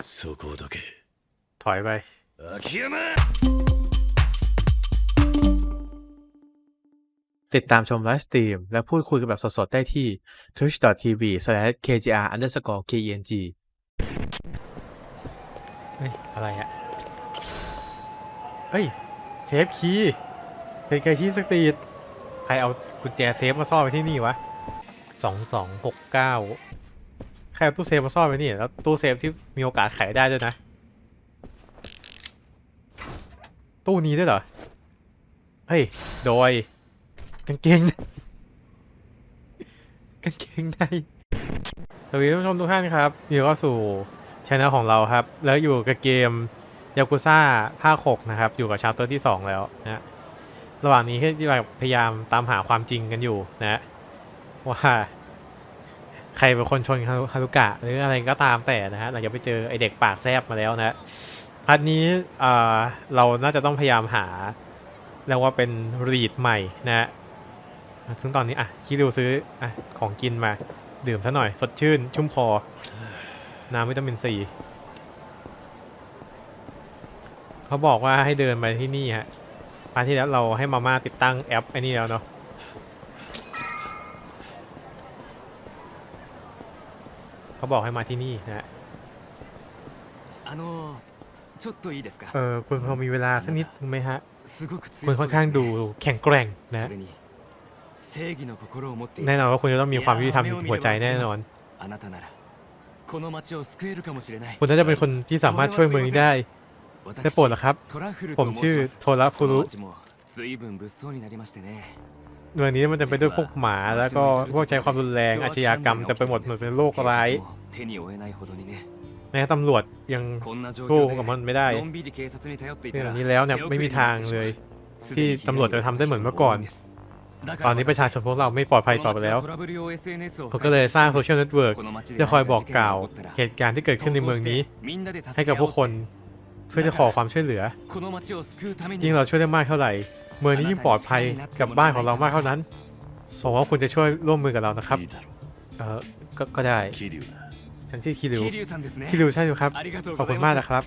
そこをどけ ถอยไป 秋山 ติดตามชมไลฟ์สตรีม และพูดคุยกันแบบสดๆ ได้ที่ twitch.tv/kgr_keng เฮ้ย อะไรอะเฮ้ย เซฟคีย์เป็นไกคีย์สตรีทใครเอากุญแจเซฟมาซ่อนไว้ที่นี่วะสองสองหกเก้าใ ครเอาตู้เซฟมาซ่อนไว้นี่แล้วตู้เซฟที่มีโอกาสไขได้ด้วยนะ ตู้นี้ด้วยเหรอ เฮ้ย โดยกางเกงกางเกงในสวัสดีท่านผู้ชมทุกท่านครับอยู่เข้าสู่ช anel ของเราครับ แล้วอยู่กับเกมยากุซ่าภาค6นะครับ อยู่กับชาร์เตอร์ที่ 2 แล้วนะระหว่างนี้ที่พยายามตามหาความจริงกันอยู่นะว่า ใครเป็นคนชนฮารุกะหรืออะไรก็ตามแต่นะฮะหลังจากไปเจอไอเด็กปากแซบมาแล้วนะพาร์ทนี้เราน่าจะต้องพยายามหาเรียกว่าเป็นรีดใหม่นะซึ่งตอนนี้อะคิริวซื้ออะของกินมาดื่มซะหน่อย สดชื่น ชุ่มคอ น้ำวิตามินซีเขาบอกว่าให้เดินไปที่นี่ฮะพาร์ทที่แล้วเราให้มาม่าติดตั้งแอปไอ้นี่แล้วเนาะ เขาบอกให้มาที่นี่นะเออคุณพอมีเวลาสักนิดไหมฮะคุณค่อนข้างดูแข็งแกร่งนะแน่นอนว่าคุณจะต้องมีความยุติธรรมในหัวใจแน่นอนคุณน่าจะเป็นคนที่สามารถช่วยเมืองนี้ได้ได้โปรดเหรอครับ ผมชื่อโทราฟุรุ เมืองนี้มันเต็มไปด้วยพวกหมาแล้วก็พวกใช้ความรุนแรงอาชญากรรมแต่ไปหมดเหมือนเป็นโรคร้ายแม้ตำรวจยังสู้กับมันไม่ได้เรื่อยนี้แล้วเนี่ยไม่มีทางเลย ที่ตำรวจจะทำได้เหมือนเมื่อก่อน ตอนนี้ประชาชนพวกเราไม่ปลอดภัยต่อไปแล้วเขาก็เลยสร้างโซเชียลเน็ตเวิร์กจะคอยบอกกล่าวเหตุการณ์ที่เกิดขึ้นในเมืองนี้ ให้กับผู้คนเพื่อจะขอความช่วยเหลือยิ่งเราช่วยได้มากเท่าไหร่ เมืองนี้ยิ่งปลอดภัยกับบ้านของเรามากเท่านั้นผมว่าคุณจะช่วยร่วมมือกับเรานะครับ いいだろ เออก็ก็ได้ う桐生だ ฉันชื่อคิริว 桐生さんですね คิริวใช่ไหมครับ ありがとう ขอบ ござ คุ い ณ ま มาก す นะครับ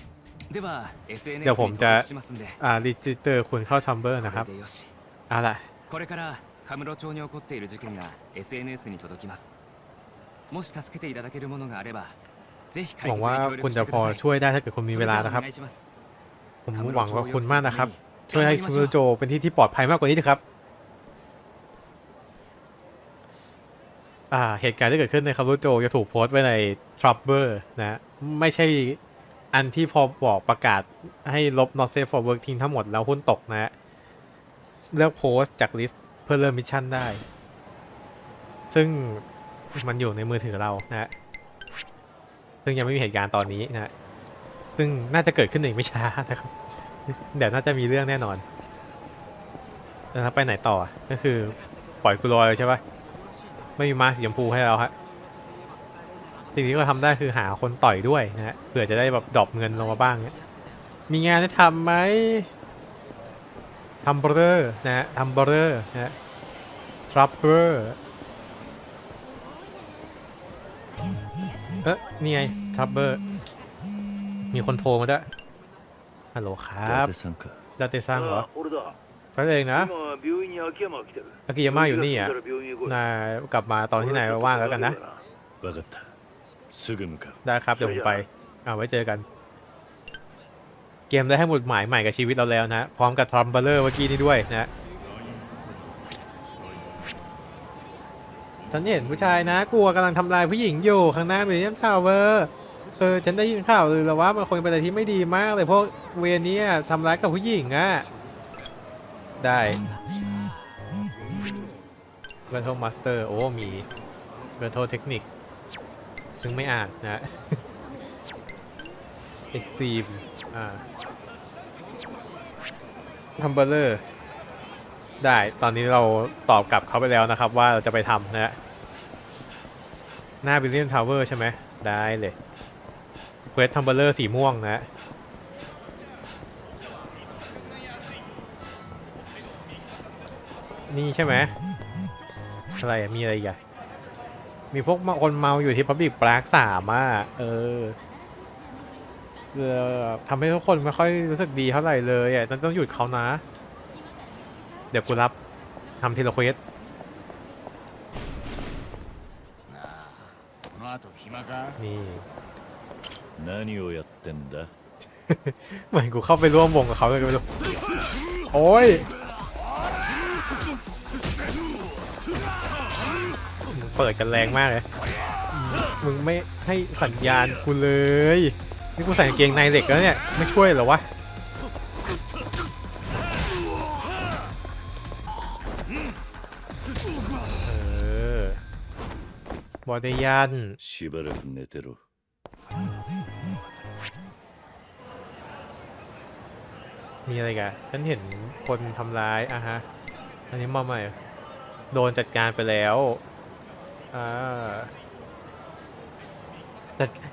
では SNS เดี๋ยวผม に จะ 登録しますんで อ่ารีจิสเตอร์คุณเข้าทัมเบอร์นะครับ これでよし เอาล่ะ これからカムロ町に起こっている事件が SNS に届きますもし助けていただけるものがあればぜひ ห 解 วัง 決に ว่า 協 คุณ 力し จะ てく พอ ださい ช่วยได้ถ้าเกิดคุณมีเวลานะครับ それじゃあお願いします ผมหวังว่าคุณมากนะครับ ช่วยให้คิวโจเป็นที่ที่ปลอดภัยมากกว่านี้เถอะครับ อ่า เหตุการณ์ที่เกิดขึ้นในคารุโจจะถูกโพสต์ไว้ใน Trouble นะ ไม่ใช่อันที่พอบอกประกาศให้ลบ not safe for work ทิ้งทั้งหมดแล้วหุ้นตกนะเลือกโพสต์จากลิสต์เพื่อเริ่มมิชชั่นได้ ซึ่งมันอยู่ในมือถือเรานะ ซึ่งยังไม่มีเหตุการณ์ตอนนี้นะ ซึ่งน่าจะเกิดขึ้นในอีกไม่ช้านะครับ เดี๋ยวน่าจะมีเรื่องแน่นอนนะครับไปไหนต่อก็คือปล่อยกูลอยเลยใช่ปะไม่มีมาสีชมพูให้เราฮะสิ่งที่เราทำได้คือหาคนต่อยด้วยนะฮะเผื่อจะได้แบบดรอปเงินลงมาบ้างเนี่ยมีงานให้ทำไหมทำเบอร์นะฮะทำเบอร์นะฮะทรัพเบอร์เอ๊ะนี่ไงทรัพเบอร์มีคนโทรมาด้วย ฮัลโหลครับดาเตซังเหรอท่นเองนะอากิยาม่าอยู่นี่อะนายกลับมาตอนที่ไหนว่างแล้วกันนะได้ครับเดี๋ยวผมไปเอาไว้เจอกัน เกมได้ให้หมดหมายใหม่กับชีวิตเราแล้วนะ พร้อมกับทรัมเบลเลอร์เมื่อกี้นี้ด้วยนะฉันเห็นผู้ชายนะ กลัวกำลังทำลายผู้หญิงอยู่ข้างหน้ามิเลียมทาวเวอร์ เออฉันได้ยินข่าวเลยแล้วว่ามันคงเป็นอะไรที่ไม่ดีมากเลยพวกเวรเนี้ทำร้ายกับผู้หญิงอะ ได้เบอร์โทมาสเตอร์โอ้มีเบอร์โทเทคนิค ซึ่งไม่อ่านนะเอ็กซ์ตรีมอ่าทัมเบอร์เลอร์ได้ตอนนี้เราตอบกลับเขาไปแล้วนะครับว่าเราจะไปทำนะหน้าบิลเลียนทาวเวอร์ใช่ไหมได้เลย เควสทัมเบลเลอร์สีม่วงนะนี่ใช่ไหมอะไรมีอะไรอีกอะมีพวกคนเมาอยู่ที่พับบิ๊กปลากสามอะเออทำให้ทุกคนไม่ค่อยรู้สึกดีเท่าไหร่เลยอะนั่นต้องหยุดเขานะ เดี๋ยวกูรับทำทีละเควสนี่ 何をやってんだ เหมือนกูเข้าไปร่วมวงกับเขาเลยก็ไม่รู้ โอ้ยมึงเปิดกันแรงมากเลย มึงไม่ให้สัญญาณกูเลย นี่กูใส่กางเกงในเหล็กแล้วเนี่ย ไม่ช่วยเหรอวะ เออบอดยัน しばらく寝てろ มีอะไรกันฉันเห็นคนทำร้ายอะฮะ อันนี้มามใหม่โดนจัดการไปแล้วอ่า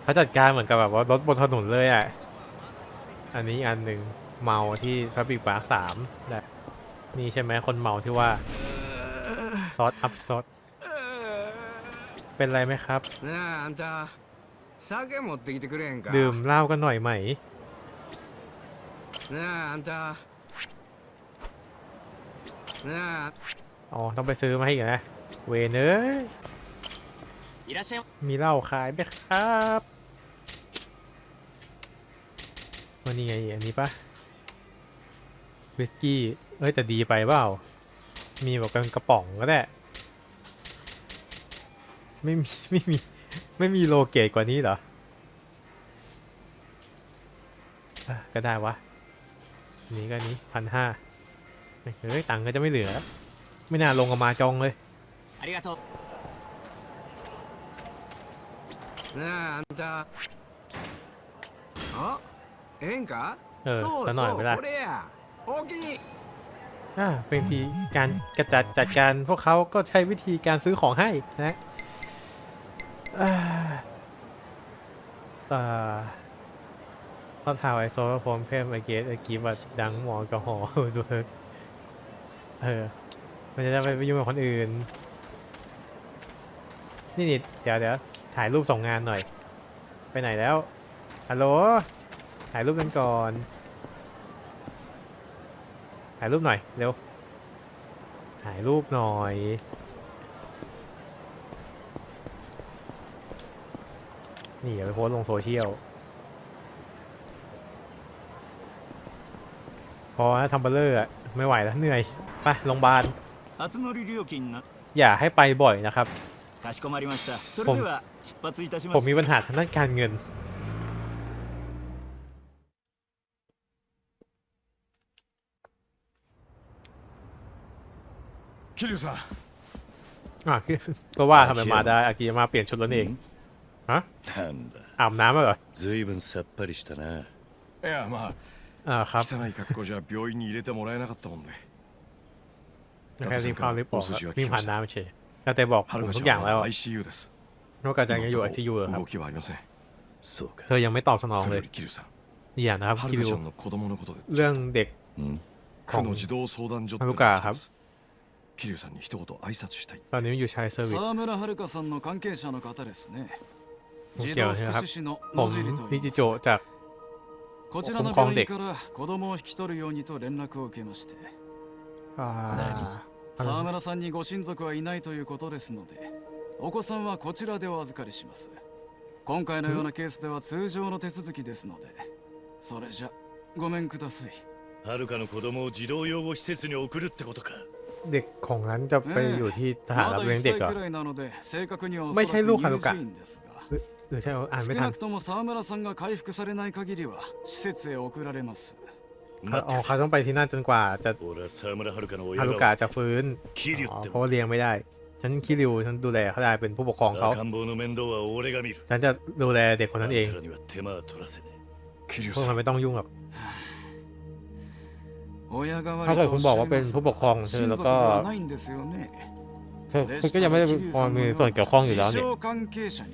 เขาจัดการเหมือนกับแบบว่ารถบนถนนเลยอะ อันนี้อันหนึ่งเมาที่พรบิกบาร์สามแหละนี่ใช่ไหมคนเมาที่ว่าซอสอัพซอสเป็นไรไหมครับดื่มเหล้ากันหน่อยไหม นะอันจะนะอ๋อ ต้องไปซื้อมาให้อีกนะ เวเนอร์มีเหล้าขายไหมครับวันนี้ไงอันนี้ปะวิสกี้ เอ้ยแต่ดีไปเปล่า มีแบบกันกระป๋องก็ได้ ไม่มี ไม่มี ไม่มีโลเกตกว่านี้เหรอ ก็ได้วะ นนี้ก็อันนี้พันห้าเฮ้ย ตังค์ก็จะไม่เหลือ ไม่น่าลงกับมาจองเลย ありがとうなああんたあええんかうんそう頼むなそうこれやおおきに อ่าเป็นทีการกระจัดจัดการพวกเขาก็ใช้วิธีการซื้อของให้นะอ่า ต่อข้อถ่ายไอโซลพร้อมเพิ่มไอเกสไอกีบัดดังหมอกระหอดูเถอะเออ มันจะได้ไปยุ่งกับคนอื่น นี่นี่เดี๋ยวเดี๋ยวถ่ายรูปส่งงานหน่อย ไปไหนแล้ว ฮัลโหล ถ่ายรูปกันก่อน ถ่ายรูปหน่อย เร็ว ถ่ายรูปหน่อยนี่อย่าไปโพสลงโซเชียล อนะทำเบลเลอร์อะไม่ไหวแล้วเหนื่อย ไปโรงพยาบาล 初乗り料金な อย่าให้ไปบ่อยนะครับ かしこまりましたそれでは出発いたしま ผม す มีปัญหาทางด้านการเงิน 桐生さん อ่ะ คือก็ว่าทำไมมาได้อากิยามาเปลี่ยนชุดแล้วนี่เอง ฮะ なんだ อาบน้ำมาเหรอ ずいぶんさっぱりしたないやま อ่าค あ รับ 汚い格好じゃ病院に入れてもらえなかったもんで แค่รีบเข้ารีบออก お筋は รีบ 聞き ผ่า ま น した น้ำเฉยแต่แต่บอกผ はる ม か ทุ ち กอย่าง ゃん แล้ว は อะ ICU です นอกจากจะยังอยู่ไอ 今の ซียูครับ 動きはありませんそうか เธอยังไม่ตอบสนอง そ เล れ ย より桐生さん อีกอย่างนะครับ は คิ るか ริว ちゃんの子供のことで เรื่องเด็ก うん 区の児童相談所ってのはるかがあります桐生さんに一言挨拶したい ตอนนี้อยู่ชายเซอร์วิส 沢村遥さんの関係者の方ですねもう児来ま童した福祉士の ผม 野尻と นิ 言い จิ ます โจจาก こちらのคุ้มครองเด็ก 病院から子供を引き取るようにと連絡を受けまして อ่า 沢村さんにご親族はいないということですのでお子さんはこちらでお預かりします今回のようなケースでは通常の手続きですのでそれじゃごめんくださいはるかの子供を児童養護施設に送るってことか เด็กของนั้นจะไปอยู่ที่สถาน ま รับ だ เลี้ยง 1 เด็ก 歳 เหรอ くらいなので正確にはおそไม่ らく ใช่ลูกฮารุ 乳 กะ 児院ですが หรือใช่อ่าน 少 ไม่ทั なん くとも沢村さんが回復されない限りは施設へ送られます เขาอ๋อเขาต้องไปที่นั่นจนกว่าจะ 俺は沢村遥の親 ฮารุกะ が จะฟื้น 桐生 อ๋อ って เพราะ も ว่าเลี้ยงไม่ได้ ฉันคิริวฉันดูแลเขาได้เป็นผู้ปกครองเขา 赤ん坊の面倒は俺が見る ฉันจะดูแลเด็กคน あ นั้น นเอง たらには手間は取らせね桐生 พวก さ มัน ん ไม่ต้องยุ่งหรอก 親代わ ถ้า り เกิด と คุ お ณ っ บ し อก ゃい ว่าเป็น ます ผู้ปกครองเธอ 親 แล้ว 族で ก็ はないんですよね เธอคุณก็ยังไม่ได้พอมีส่วนเกี่ยวข้องอยู่แล้ว 自 เนี่ย 称関係者に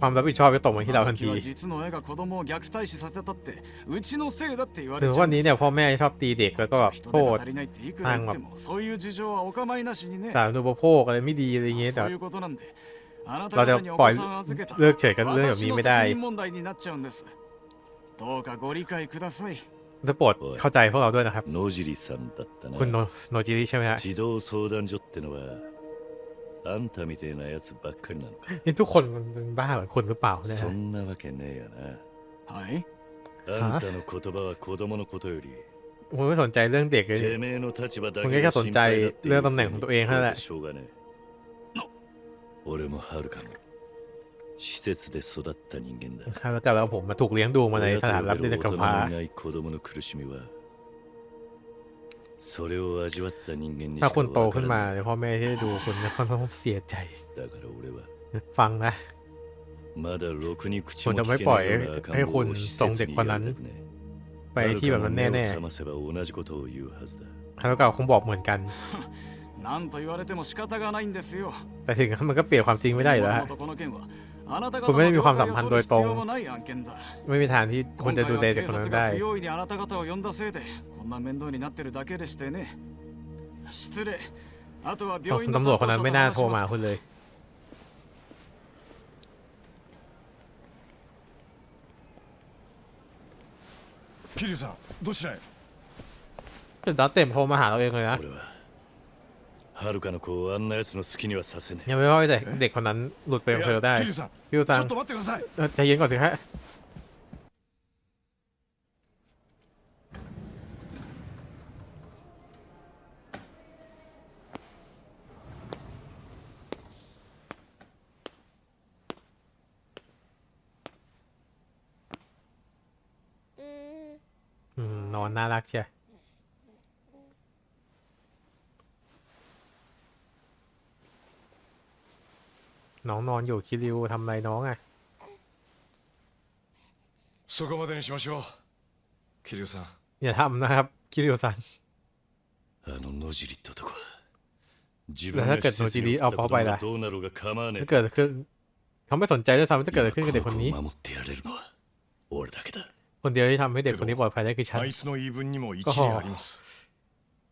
ความรับผิดชอบก็ตกมาที่เราทันทีถึงวันนี้เนี่ยพ่อแม่ชอบตีเด็กแล้วก็แบบโทษทางแบบสารนุปโภคอะไรไม่ดีอะไรเงี้ยแต่เราจะปล่อยเลิกเฉยกันเรื่องแบบนี้ไม่ได้จะปรดเข้าใจพวกเราด้วยนะครับ คุณโนจิริใช่ไหมฮะ あんたみてえなやつばっかりなのか นี่ทุกคนมันเป็นบ้าเหมือนคุณหรือเปล่าเนี่ย そ ฮะ んなわけねえよはいなあんたの言葉は子供のことより คุณไม่สนใจเรื่องเด็กเลย てめえの立場だ มึง け แค่ が สน 心 ใจ 配だってい เรื่อง う ตำแหน่งของตัวเองเท่านั้นแหละ しょうがねえ俺もはるかの施設で育った人間だ ครับแล้วก็แล้วผมมาถูกเลี้ยงดูมาในสถานรับเลี้ยงเด็ก 大人 กำพร้า のいない子供の苦しみは ถ้าคุณโตขึ้นมาพ่อแม่ที่ดูคุณเขาต้องเสียใจ ฟังนะผมจะไม่ปล่อยให้คุณส่งเด็กคนนั้น ไปที่แบบนั้นแน่ๆครั้งเก่าคงบอกเหมือนกันแต่ถึงมันก็เปลี่ยนความจริงไม่ได้แล้ว ฮะ このこの件はあなた方 คุณไม่ได้มีความ の สัมพันธ์โดยตรง 了解を取る必要もない案件だ ไม่มีทางที่คุณ 今 จะ 回 ดูแล は เด็ก 警 คนนั้ 察 นได้ が不用意にあなた方を呼んだせいでこんな面倒になってるだけでしてね失礼あとは病院 ตำรวจคนนั้นไม่น่าโทรมา 話し คุณเลย 桐生さんどちらへ แต่ตอนเต็มโทรมาหาเราเองเลยนะ 俺 ははるかの子をあんな奴の好きにはさせねえ ยังไม่ว่าแต่เด็กคนนั้นหลุดไปอำเภอได้ 桐生さん พี่อู ち ซั ょ ง っと待ってください เออใจเย็นก่อนสิฮะอืมนอนน่ารักเชีย น้องนอนอยู่คิริวทำอะไรน้องอ่ะ そこまでにしましょう桐生さん อย่าทำนะครับ คิริวซัง あの野尻って男は自แล้ว 分 ถ้า が เกิด 施設に 野尻 送った子供 เอาเขาไปล่ะ がどうなろうが構わねえ ถ้าเกิดขึ้นเขาไม่สนใจด้วยซ้ำว่าจะเกิดอะไรขึ้นกับเด็ก 今 คน この นี้ 子を守ってやれるのは俺だけだ คนเดียวที่ทำให้เด็กคนนี้ปลอดภัยได้คือฉัน あいつの言い分にも一理あります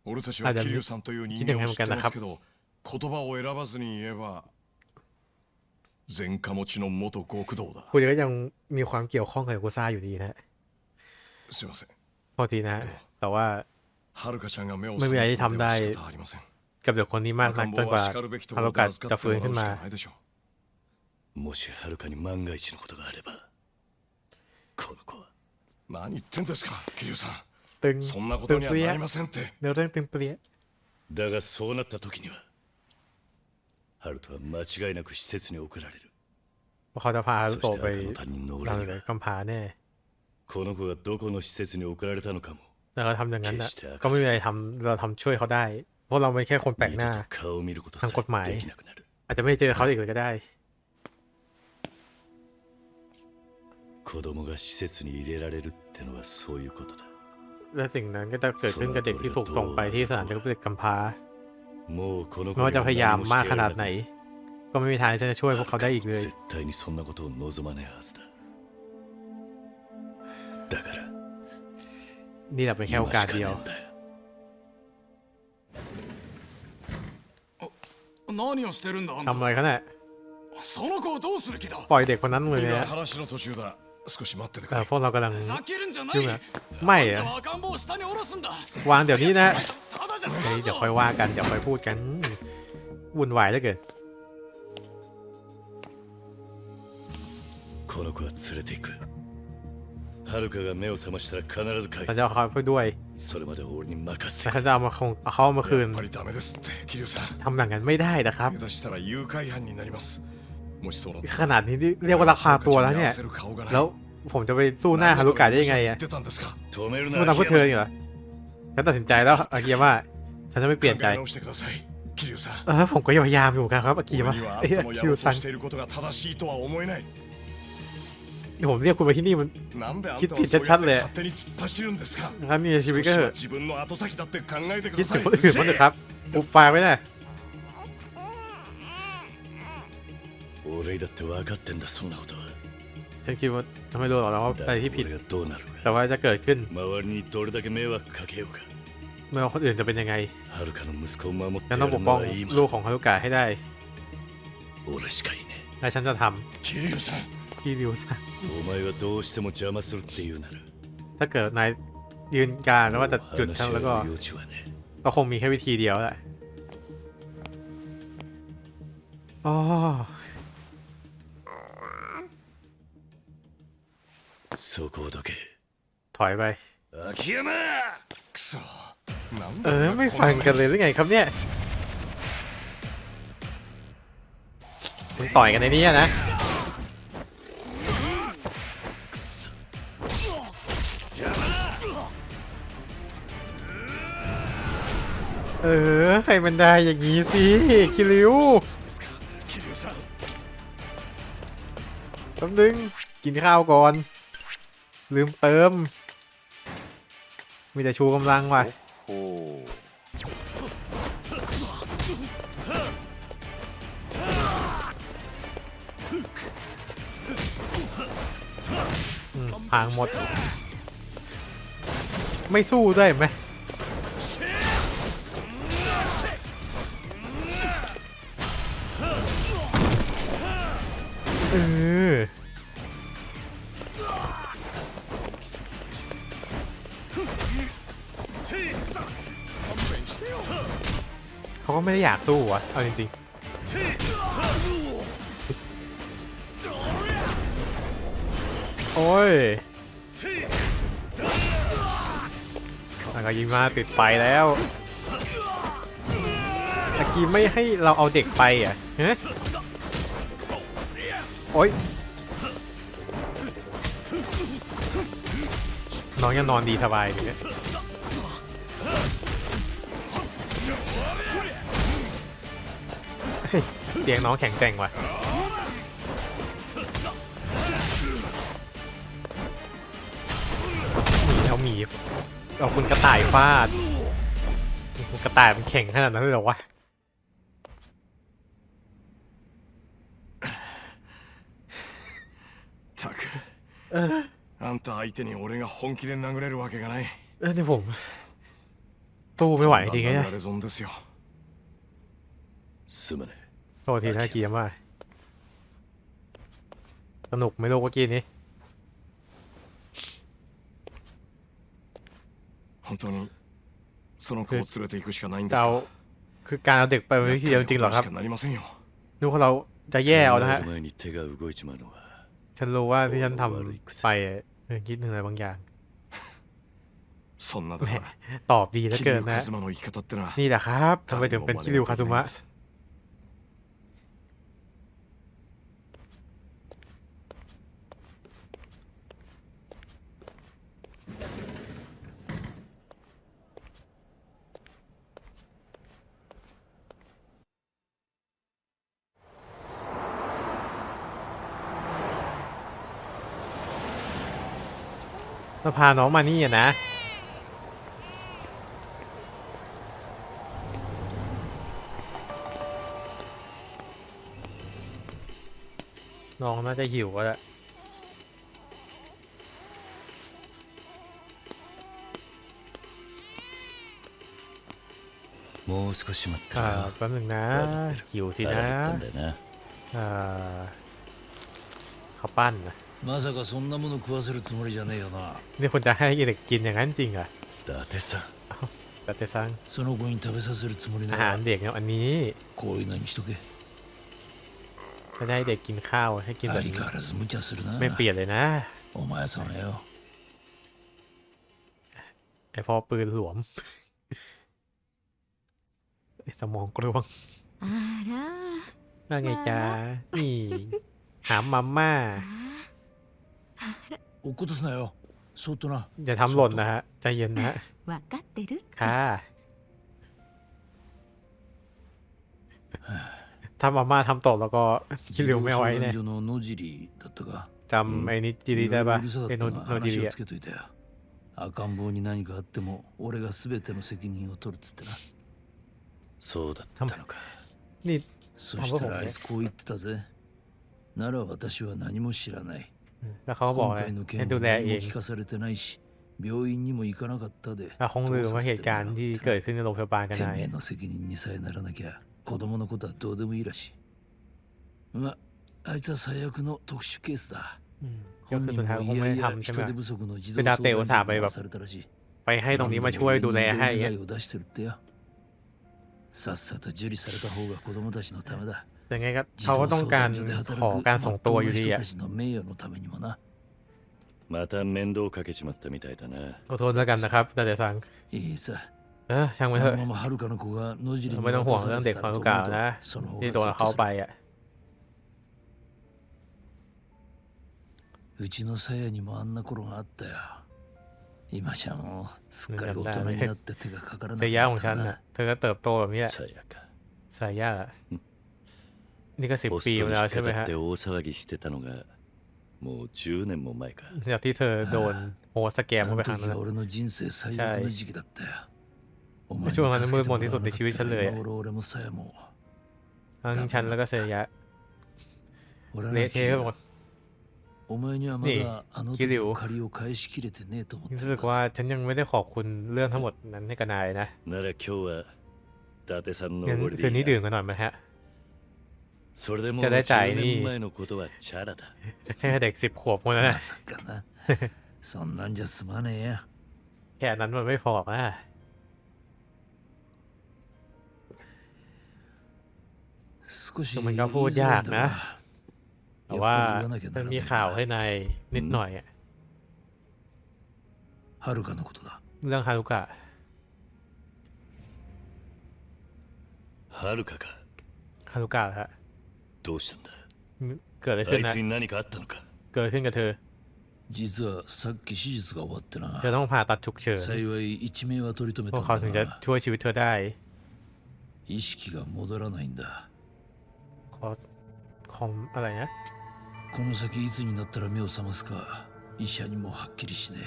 俺たちあでもは桐生さんという人間を知ってますけど言葉を選ばずに言えば 前科持ちの元極道だ คุณก็ยังมีความเกี่ยวข้องกับกุซ่าอยู่ดีนะ すいません โทษทีนะ แต่ว่า はるかちゃんが目をไม่มีอะไรที่ 覚ますのではทำได้ 仕方ありません กับเด็กคนนี้มากนั 赤 ก ん จน 坊 กว่า は叱るべきとこ ฮา ろ รุ で กะ 預か จะ って ฟื้น もら ขึ้ うんし มา かないでしょもしはるかに万が一のことがあればこの子はう何言ってんですか桐生さん ตึง そんなこ ตึ と ง には เปรี้ย なりませんってเนื้อเรื่องตึงเปรี้ย だがそうなった時には ハルトは間違いなく施設に送られる ว่าเขาจะพาฮารุ そし โตะ て ไป 赤の他人の เรา 俺に เล は ยกำพร้าแน่ この子がどこの施設に送られたのかも แล้วเราทำอย่างนั้นนะ 決して明かせない ก็ไม่มีอะไรทำเราทำช่วยเขาได้ เพราะเราไม่แค่คนแปลก 二 หน้า 度と顔を見ることさทางกฎหมาย えできなくなる อาจจะไม่เจอเขาอีกเลยก็ได้ 子供が施設に入れられるってのはそういうことだ และสิ่งนั้นก็จะเกิดขึ้นกับเด็กที่ถูกส่งไปที่สถานเด็กกำพร้า もうこの子 ไม่ว่าจะพยายามมากขนาดไหน ก็ไม่มีทางที่จะช่วยพวกเขาได้อีกเลยนี่แหละเป็นแค่โอกาสเดียวทำอะไรขนาดปล่อยเด็กคนนั้นเลยนะ 少し待っててく แต่ れ พวกเรากำลัง ふざけるんじゃない ยุ่งอะไม่ あん อะ たは赤ん坊を下に下ろすんだ วางเดี๋ยวนี้นะ ただじゃ เฮ้ย 済 เดี๋ยว ま ค่อย んぞ ว่ากันเดี๋ยวค่อยพูดกันอืมวุ่นวายเหลือเกิน この子は連れて行くはるかが目を覚ましたら必ず返 เรา す จะเอาเขาไปด้วย それまでは俺に任せ แต่ てく เขา れ จะเอามาคงเอาเขาเอามาคื や น っぱりダメですって桐生さん ทำอย่างนั้นไม่ได้นะครับ 下手したら誘拐犯になりますもしそうなった ขนาดนี้เรียกว่าราคาตัวแล้วเนี่ย แล้วผมจะไปสู้หน้าฮารุกะได้ยังไงอะพูดทำมพูดเธออยู่เหรอฉันตัดสินใจแล้วอากิยามะฉันจะไม่เปลี่ยนใจเออผมก็พยายามอยู่กันครับอากิยามะเอ้ยคิวซังผมเรียกคุณมาที่นี่มันคิดผิดชัดๆเลยครับนี่ชีวิตก็เหอะคิดถึงคนอื่นบ้างเถอะครับอุปปาไม่ได้ 俺だって分かってんだそんなことは ฉันคิดว่าทำไมรู้หรอกนะว่า だ อะไร が ที่ผิด 俺がどうなる แต่ か ว่าจะเกิดขึ้น 周りにどれだけ迷惑かけようか ไม่ว่าคนอื่นจะเป็นยังไง はるかの息子を守って ฉัน や ต้อง る ปก の ป้อง は今 ลูกของฮารุกะให้ได้ 俺しかいね และฉันจะท 桐生さんำพี่ริวซะ えお前はどうしても邪魔するって言うなら ถ้าเกิดนายยืนการว่าจะหยุดฉัน 話 แล้ว し ก็ 合う余地はね ก็คงมีแค่วิธีเดียวแหละอ๋อ そこをどけ ถอยไป 秋山くそなん เอ で อ 俺 ไม่ がこん ฟั なん กันเลยหรือไงครับเนี่ยมึงต่อยกันในนี้อะนะ เออให้มันได้อย่างนี้สิ คิริว 桐生さん แป๊บนึง กินข้าวก่อน ลืมเติม มีแต่ชูกำลังว่ะอืมพังหมด ไม่สู้ได้ไหม ก็ไม่ได้อยากสู้อะเอาจริงๆ โอ้ยนากายิงมาติดไฟแล้วอากีไม่ให้เราเอาเด็กไปอะฮะโอ้ยน้องยังนอนดีสบายดีเนี่ย เฮ้ยเตียงน้องแข็งแกร่งว่ะ หมีเอาหมีเอาคุณกระต่ายฟาดคุณกระต่ายมันแข็งขนาดนั้นเลยเหรอวะ たく เออ あんた相手に俺が本気で殴れるわけがない เออเนี่ยผมตู้ไม่ไหวจริงๆ 殴 เนี่ย られ損ですよすまね โทษทีนะเกียร์ว่าสนุกไหมลูกเมื่อกี้นี้เราคือการเอาเด็กไปวิธีเดียวจริงหรอครับดูเขาเราจะแย่เอานะฮะฉันรู้ว่าที่ฉันทำไปคิดหนึ่งอะไรบางอย่างตอบดีแล้วเกินนะ นี่แหละครับทำไมถึงเป็นคิริวคาซุมะ มาพาน้องมานี่อะนะ น้องน่าจะหิวก็แล้ว もう少し待ったら อ่าแป๊บหนึ่งนะ หิวสิ あれ นะ だったんだよな อ่าข้าวปั้นนะ まさかそんなもの食わせるつもりじゃねえよな นี่คุณจะให้เด็กกินอย่างนั้นจริงเหรอ 伊達さん แต่เตซัง その子に食べさせるつもり อา な หาร ら เด็กเนี่ยอันนี้ こういうのにしとけ จะได้เด็กกินข้าวให้กินแบบ 相 นี้ 変わらず無茶するな ไม่เปลี่ยนเลยนะ お前さんはよ ไอพอปืนหลวม ไอ้สมองกลวง あら ว่าไงจ๊ะนี่ หามมาม่า 落っことすなよそっとな อย่าทำหล่นนะฮะใจเย็นนะฮะ 分かってるって ค่ะ ถ้ามาม่าทำตกแล้วก็คิดเร็วไม่เอาไว้ 児童 เนี่ย 相談所の野尻だったか จำไอ้นิจิริได้ปะ いろいろうるさかっ ไอ้ た โน が โนจิริ 話を อะ つけといたよ赤ん坊に何かあっても俺が全ての責任を取るっつってなそうだったのか นี่ そしたらあいつこう言ってたぜなら私は何も知らない แล้วเขาก็บอก 今 เลย 回の ให้ 件 ดู も แล 何 เอ も ง 聞かされてないし病院にも行かなかったで เราคงลืมว่าเหตุการณ์ที่เกิดขึ้นในโรงพยาบาลกัน て นาย めえの責任にさえならなきゃ子供のことはどうでもいいらしいまあいつは最悪の特殊ケースだ อืมก็ 本 คือ 人 สุดท้าย も คง い ไม่ や ได้ いや ทำใช่ 人 ไหม 手不足の児 คือ 童 ดา 相 เตะอุ 談 ตส่าห์ 所 ไป に แบ 回 บ されたらしい ไปให้ตรงนี้มาช่วยดูแลให้อย่างเงี้ย 何度も任意の願いを出してるってよさっさと受理された方が子供たちのためだ ยังไงก็ 児 เขาก็ 童 ต้อง 相 การ 談所で働 ขอ く การส่งตัวอยู่ まっ ดี とうな อะ 人たちの名誉のためにもなまた面倒かけちまったみたいだな ขอโทษแล้วกันนะครับดาเตะซัง いいさ เออช่างมัน こ เถอะ のままはるかの子が野尻に ไม่ต้องห่วง 渡さ เรื่ れ อง て เด็ก た ของ らと ลู 思 กเก่า う นะ とその方 ที่ が โดน ゾッ เขา とす ไป る อ่ะ うちの鞘にもあんな頃があったよ今じゃもうすっかり大人になって手がかからな เซ く ย่า な ของ った ฉัน な น่ะ เธอก็เติบโตแบบนี้แหละ さやか สายย่า นี่ก็สิบ ホス ปี トに มา 引 แล้ว っ ใช่ไหม かか ฮะ って大騒ぎしてたのがもう10年も前か จากที่เธอโดนโฮสแกม あ เข้าไป の ครั้ง 時 นั้น が นะ 俺の人生最悪の時期だったよお前にช่วงนั้น 助 มื け ด て ม も น ら ที่สุด わ ใน なか ชีวิต った ฉันเลย ら อะ 今頃俺も鞘も ทั้งฉันแล้วก็เซย่า 俺は เละเทะไปหมด お前にはまねえだあのキリを時の借りを返しきれてねえと思って รู้ た สึ ん ก だ ว่า ぜ ฉันยังไม่ได้ขอบคุณเรื่องทั้งหมดนั้นให้กับนายนะ なら今日は伊達さんの งั้น おごり คืนนี้ でいい ดื่ や มกันหน่อยไหมฮะ จะได้จ่ายนี่แค่เด็กสิบขวบคนนั้นสนนั่นจะสมานเองแค่นั้นมันไม่พอนะมันก็พูดยากนะ แต่ว่ามันมีข่าวให้ในนิดหน่อยเรื่องฮารุกะฮารุกะฮารุกะฮะ どうしたんだ เกิดอะไร あ ขึ้น い นะ つに何かあったのか เกิดขึ้นกับเธอ 実はさっき手術が終わってな เธอต้องผ่าตัดฉุกเฉิน 幸い一命は取り留め พว た กเขา ん ถึง だ จะ が ช่วยชีวิตเธอได้ 意識が戻らないんだ ขอของอะไรนะ この先いつになったら目を覚ますか医者にもはっきりしね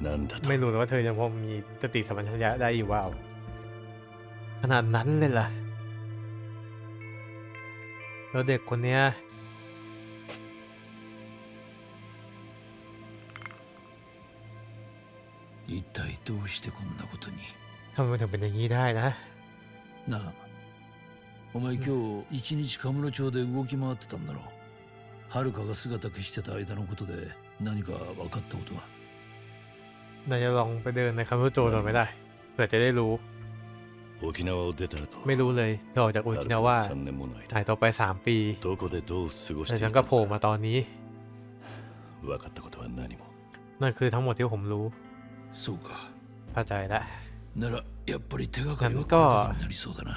なんだと ไม่รู้แต่ว่าเธอยังพอมีสติสัมปชัญญะได้อยู่ว่าขนาดนั้นเลยล่ะ แล้วเด็กคนเนี้ย え一体どうしてこんなことに ทำไมมันถึงเป็นอย่างนี้ได้นะ なあお前今日一日カムロ町で動き回ってたんだろはるかが姿消してた間のことで何か分かったことは นายจะลองไปเดินในคามุโจหน่อยไม่ได้เผื่อจะได้รู้ 沖縄を出た後 ไม่รู้เลยเธอออกจากโอ は กิ る นา か ว่า は3年もの หาย 間 ตัวไปสามปี どこでどう過ごし แต่ て ฉั い น た ก็ の โผล่ か มาตอนนี้ 分かったことは何も นั่นคือทั้งหมดที่ผมรู้ そうか เข้าใจแล้ว ならやっぱり手がかりはなんかこれからになりそうだな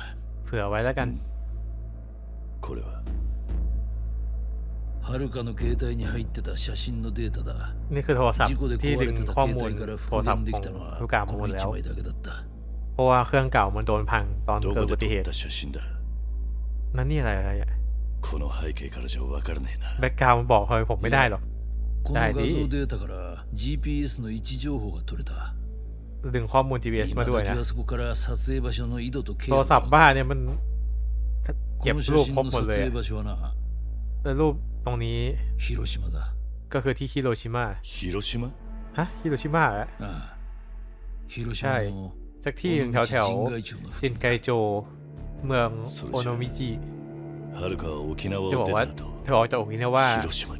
เผื่อไว้แล้วกัน これははるかの携帯に入ってた写真のデータだ นี่คือโทรศัพท์ 事故で ที่ 壊 ดึ れ ง てた ข้อ 携 มูล 帯から โท 復 รศัพ 元 ท์ で ขอ き ง たのは ลูกกาห こ ม の ดแล้ 1 ว 枚だけだった เพราะว่าเครื่องเก่ามันโดนพังตอนเกิดอุบัติเหตุนั่นนี่อะไรอะไรแบ็กกราวมันบอกเฮ้ยผมไม่ได้หรอกได้ดิดึงข้อมูล GPS มาด้วยนะโทรศัพท์บ้าเนี่ยมันเก็บรูปครบหมดเลยแต่รูปตรงนี้ก็คือที่ฮิโรชิมาฮิโรชิมาฮะฮิโรชิมะฮิโรชิมาักที่หนึ่งแถวแถวซินไกโจ เมืองโอโนมิจิจะบอกว่าเธอออกจากโอกินาว่า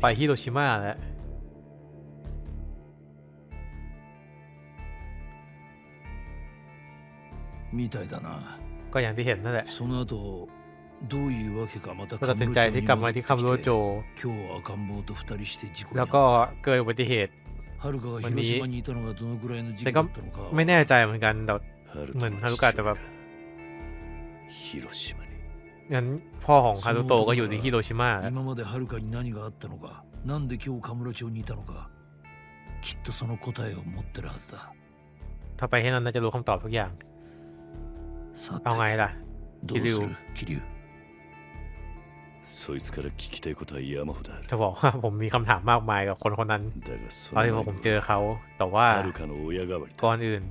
ไปฮิโรชิมาแล้วก็อย่างที่เห็นนั่นแหละก็ตัดสินใจที่กลับมาที่คัมโรโจ แล้วก็เกิดอุบัติเหตุวันนี้แต่ก็ไม่แน่ใจเหมือนกันแต่ เหมือน ト ฮา の รุ 父 กะจะ 親 แบ が บ 広島に งั้นพ่อของฮารุโตะก็อยู่ที่ฮิโรชิมาแล้ว 今まではるかに何があったのかなんで今日カムロ町にいたのかきっとその答えを持ってるはずだ ถ้าไปที่นั่นน่าจะรู้คำตอบทุกอย่าง さて เอาไงล่ะ どうす桐る桐生 そいつから聞きたいことは山ほどある จะบอกว่า ผมมีคำถามมากมายกับคนคนนั้น だがそ ตอนที่ の ผมเจอ 前に เขา แต่ว่า はるかの親代わりだ ก่อนอื่น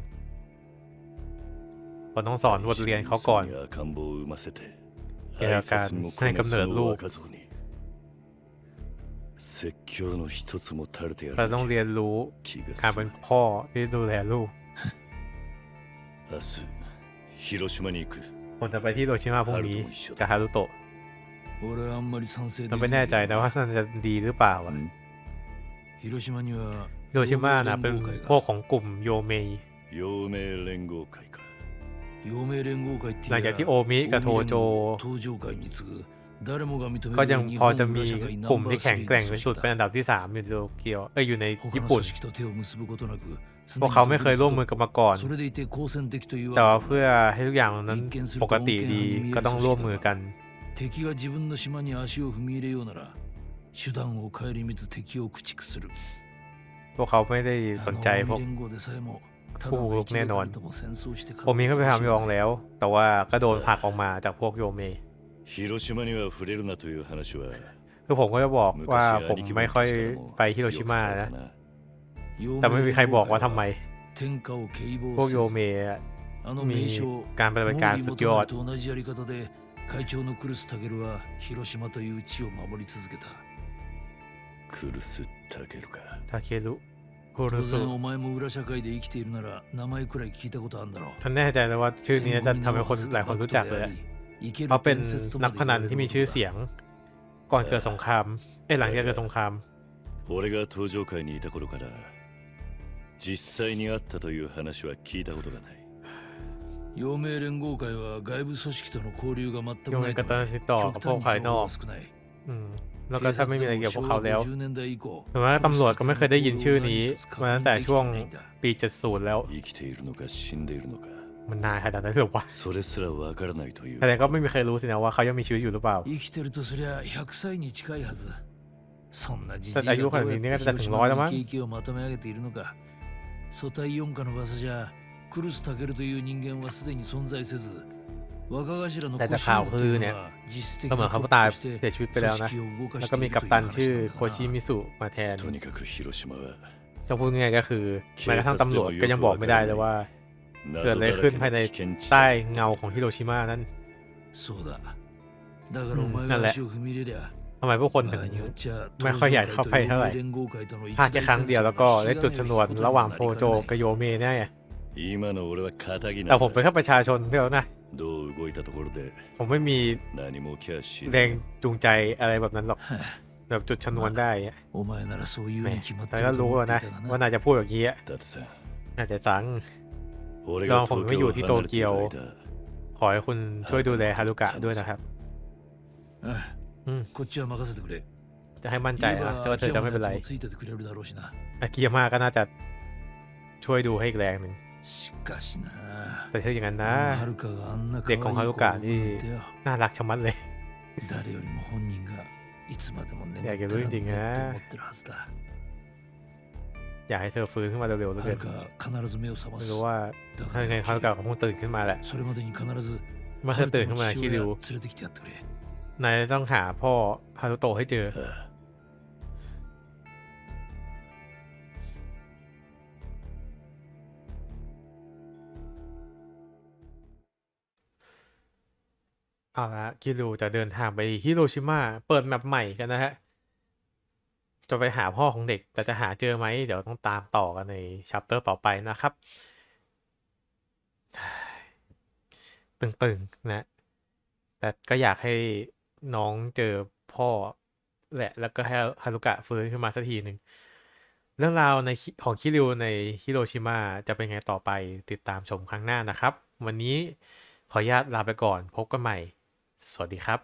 เราต้องสอนบทเรียนเขาก่อนเกี่ยวกับการให้กำเนิดลูกเราต้องเรียนรู้การเป็นพ่อที่ดูแลลูกผมจะไปที่โรชิมาพรุ่งนี้กับฮารุโตะมันไม่แน่ใจนะว่ามันจะดีหรือเปล่าโรชิมานะเป็นพวกของกลุ่มโยเมย หลังจากที่โอมิกับโทโจ ก็ยังพอจะมีกลุ่มที่แข็งแกร่งที่สุดเป็นอันดับที่ 3 อยู่โตเกียวเอ้อยู่ในญี่ปุ่น พวกเขาไม่เคยร่วมมือกันมาก่อน แต่ว่าเพื่อให้ทุกอย่างนั้นปกติดีก็ต้องร่วมมือกันพวกเขาไม่ได้สนใจพวก ผู้บุกรุกแน่นอน ผมมีงก็ไปหามยองแล้ว แต่ว่าก็โดนผลักออกมาจากพวกโยเมคือผมก็จะบอกว่าผมไม่ค่อยไปฮิโรชิมานะ แต่ไม่มีใครบอกว่าทำไม พวกโยเมมีการปฏิบัติการสุดยอด会長のクルス・タケルは広島という地を守り続けたクルス・タケルかタケルครุคุ 当 รุสุ 然お前も裏社会で生きているなら名前くらい聞いたことあるんだろう ฉันแน่ใจเลยว่าชื่อนี้จะทำให้คนหลายคนรู้จักเลยอะเขาเป็นนักพนันที่มีชื่อเสียง ก่อนเกิดสงคราม เอ้ยหลังจากเกิดสงคราม 俺が登場会にいた頃から実際にあったという話は聞いたことがない陽明連合会は外部組織との交流が全くないため โยงกับการติดต่อกับพวกภายนอก 極端に情報が少ない อืม แล้วก็ถ้าไม่มีอะไรเกี่ยวกับพวกเขาแล้ว 昭和50年代以降 แต่ว่าตำรวจก็ไม่เคยได้ยินชื่อนี้มาตั้งแต่ช่วงปี 70 แล้ว 生きているのか死んでいるのか มันนานขนาดนั้นหรือวะ それすらわからないという แสดงก็ไม่มีใครรู้สินะว่าเขายังมีชีวิตอยู่หรือเปล่า 生きてるとすりゃ100歳に近いはずそんなじじいだってอายุขนาดนี้น่าจะถึงร้อยแล้วมั้ง イケイケをまとめ上げているのか組対四課の噂じゃクルスタケルという人間はすでに存在せず若頭の แต่จากข่าวคือเนี่ยก็เหมือนเขาตายเสียชีวิตไปแล้วนะ แล้วก็มีกัปตันชื่อโคชิมิสุมาแทนจะพูดง่ายก็คือแม้กระทั่งตำรวจก็ยังบอกไม่ได้เลยว่า เกิดอะไรขึ้นภายในใต้เงาของฮิโรชิมานั่นนั่นแหละทำไมผู้คนถึงไม่ค่อยใหญ่เข้าไปเท่าไหร่พลาดแค่ครั้งเดียวแล้วก็ได้จุดชนวนระหว่างโปโจกัโยเมเนี่ย 今の俺は仇な แต่ ん ผมเป็น だ แค่ประชาชนเท่านั้นนะ どう動いたところで ผมไม่มี 何も起きゃし แรงจูงใจอะไรแบบนั้นหรอก แบบจุดชนวนได้อะ お前ならそういう แหม に決まって แต่ る ก็ と รู้ 思っ อะ てい นะ たが ว่า な น่าจะพูดอย่างนี้อะ だってさ น่าจะสัง 俺いやが東ผมไม่อยู่ที่ 京を離れているโตเกียว 間 ขอให้คุณช่วยดูแลฮารุกะด้วยนะครับ ああうんこっちは任せてくれ จะให้มั่นใจ 言え นะ ば แต่ว่าเธอจะไม่เป็นไร 秋山のやつもついててくれるだろうしな อากิยาม่าก็น่าจะช่วยดูให้อีกแรงหนึ่ง しかしな แต่ถ้าอย่างนั้นนะ เด็กของฮารุกะนี่น่ารักชะมัดเลยอยากรู้จริงๆนะอยากให้เธอฟื้นขึ้นมาเร็วๆแล้วกันไม่รู้ว่าถ้ายังไงฮารุกะคงตื่นขึ้นมาแหละเมื่อเธอตื่นขึ้นมาคิริวนายต้องหาพ่อฮารุโตให้เจอ เอาละคิริวจะเดินทางไปฮิโรชิมาเปิดแมปใหม่กันนะฮะ จะไปหาพ่อของเด็ก แต่จะหาเจอไหม เดี๋ยวต้องตามต่อกันในชัปเตอร์ต่อไปนะครับ ตึงๆนะ แต่ก็อยากให้น้องเจอพ่อแหละ แล้วก็ให้ฮารุกะฟื้นขึ้นมาสักทีหนึ่งเรื่องราวในของคิริวในฮิโรชิมาจะเป็นไงต่อไปติดตามชมครั้งหน้านะครับ วันนี้ขออนุญาตลาไปก่อนพบกันใหม่ สวัสดีครับ